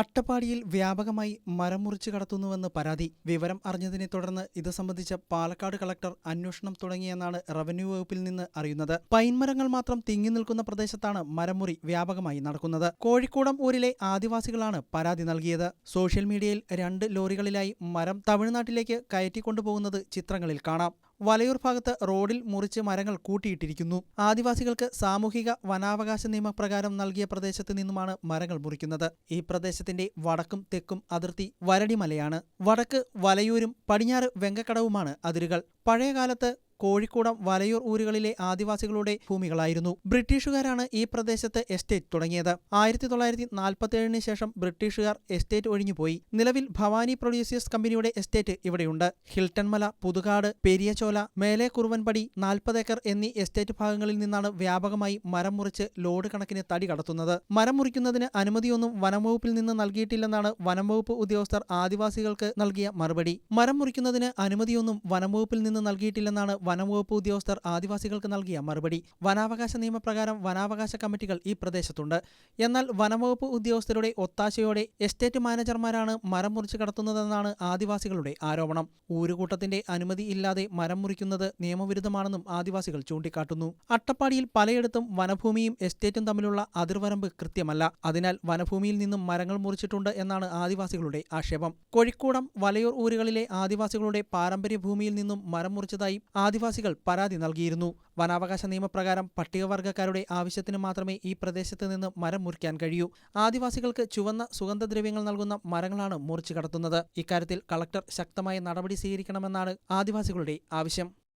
അട്ടപ്പാടിയിൽ വ്യാപകമായി മരം മുറിച്ചു കടത്തുന്നുവെന്ന് പരാതി. വിവരം അറിഞ്ഞതിനെ തുടർന്ന് ഇത് സംബന്ധിച്ച് പാലക്കാട് കളക്ടർ അന്വേഷണം തുടങ്ങിയെന്നാണ് റവന്യൂ വകുപ്പിൽ നിന്ന് അറിയുന്നത്. പൈൻമരങ്ങൾ മാത്രം തിങ്ങി നിൽക്കുന്ന പ്രദേശത്താണ് മരമുറി വ്യാപകമായി നടക്കുന്നത്. കോഴിക്കോടം ഊരിലെ ആദിവാസികളാണ് പരാതി നൽകിയത്. സോഷ്യൽ മീഡിയയിൽ രണ്ട് ലോറികളിലായി മരം തമിഴ്നാട്ടിലേക്ക് കയറ്റിക്കൊണ്ടുപോകുന്നത് ചിത്രങ്ങളിൽ കാണാം. വലയൂർ ഭാഗത്ത് റോഡിൽ മുറിച്ച് മരങ്ങൾ കൂട്ടിയിട്ടിരിക്കുന്നു. ആദിവാസികൾക്ക് സാമൂഹിക വനാവകാശ നിയമപ്രകാരം നൽകിയ പ്രദേശത്ത് നിന്നുമാണ് മരങ്ങൾ മുറിക്കുന്നത്. ഈ പ്രദേശത്തിന്റെ വടക്കും തെക്കും അതിർത്തി വരടിമലയാണ്. വടക്ക് വലയൂരും പടിഞ്ഞാറ് വെങ്കക്കടവുമാണ് അതിരുകൾ. പഴയകാലത്ത് കോഴിക്കോടം വലയൂർ ഊരുകളിലെ ആദിവാസികളുടെ ഭൂമികളായിരുന്നു. ബ്രിട്ടീഷുകാരാണ് ഈ പ്രദേശത്ത് എസ്റ്റേറ്റ് തുടങ്ങിയത്. ആയിരത്തി തൊള്ളായിരത്തി ശേഷം ബ്രിട്ടീഷുകാർ എസ്റ്റേറ്റ് ഒഴിഞ്ഞുപോയി. നിലവിൽ ഭവാനി പ്രൊഡ്യൂസേഴ്സ് കമ്പനിയുടെ എസ്റ്റേറ്റ് ഇവിടെയുണ്ട്. ഹിൽട്ടൺ മല പുതുകാട് പെരിയചോല മേലെ കുറുവൻപടി നാൽപ്പത് ഏക്കർ എന്നീ എസ്റ്റേറ്റ് ഭാഗങ്ങളിൽ നിന്നാണ് വ്യാപകമായി മരം മുറിച്ച് ലോഡ് കണക്കിന് തടി കടത്തുന്നത്. മരം മുറിക്കുന്നതിന് അനുമതിയൊന്നും വനംവകുപ്പിൽ നിന്ന് നൽകിയിട്ടില്ലെന്നാണ് വനംവകുപ്പ് ഉദ്യോഗസ്ഥർ ആദിവാസികൾക്ക് നൽകിയ മറുപടി. മരം മുറിക്കുന്നതിന് അനുമതിയൊന്നും വനംവകുപ്പിൽ നിന്ന് നൽകിയിട്ടില്ലെന്നാണ് വനംവകുപ്പ് ഉദ്യോഗസ്ഥർ ആദിവാസികൾക്ക് നൽകിയ മറുപടി. വനാവകാശ നിയമപ്രകാരം വനാവകാശ കമ്മിറ്റികൾ ഈ പ്രദേശത്തുണ്ട്. എന്നാൽ വനംവകുപ്പ് ഉദ്യോഗസ്ഥരുടെ ഒത്താശയോടെ എസ്റ്റേറ്റ് മാനേജർമാരാണ് മരം മുറിച്ച് കടത്തുന്നതെന്നാണ് ആദിവാസികളുടെ ആരോപണം. ഊരുകൂട്ടത്തിന്റെ അനുമതി ഇല്ലാതെ മരം മുറിക്കുന്നത് നിയമവിരുദ്ധമാണെന്നും ആദിവാസികൾ ചൂണ്ടിക്കാട്ടുന്നു. അട്ടപ്പാടിയിൽ പലയിടത്തും വനഭൂമിയും എസ്റ്റേറ്റും തമ്മിലുള്ള അതിർവരമ്പ് കൃത്യമല്ല. അതിനാൽ വനഭൂമിയിൽ നിന്നും മരങ്ങൾ മുറിച്ചിട്ടുണ്ട് എന്നാണ് ആദിവാസികളുടെ ആക്ഷേപം. കോഴിക്കോടം വലയൂർ ഊരുകളിലെ ആദിവാസികളുടെ പാരമ്പര്യ ഭൂമിയിൽ നിന്നും മരം മുറിച്ചതായി ആദിവാസികൾ പരാതി നൽകിയിരുന്നു. വനാവകാശ നിയമപ്രകാരം പട്ടികവർഗക്കാരുടെ ആവശ്യത്തിന് മാത്രമേ ഈ പ്രദേശത്ത് നിന്ന് മരം മുറിക്കാൻ കഴിയൂ. ആദിവാസികൾക്ക് ചുവന്ന സുഗന്ധദ്രവ്യങ്ങൾ നൽകുന്ന മരങ്ങളാണ് മുറിച്ചു കടത്തുന്നത്. ഇക്കാര്യത്തിൽ കളക്ടർ ശക്തമായ നടപടി സ്വീകരിക്കണമെന്നാണ് ആദിവാസികളുടെ ആവശ്യം.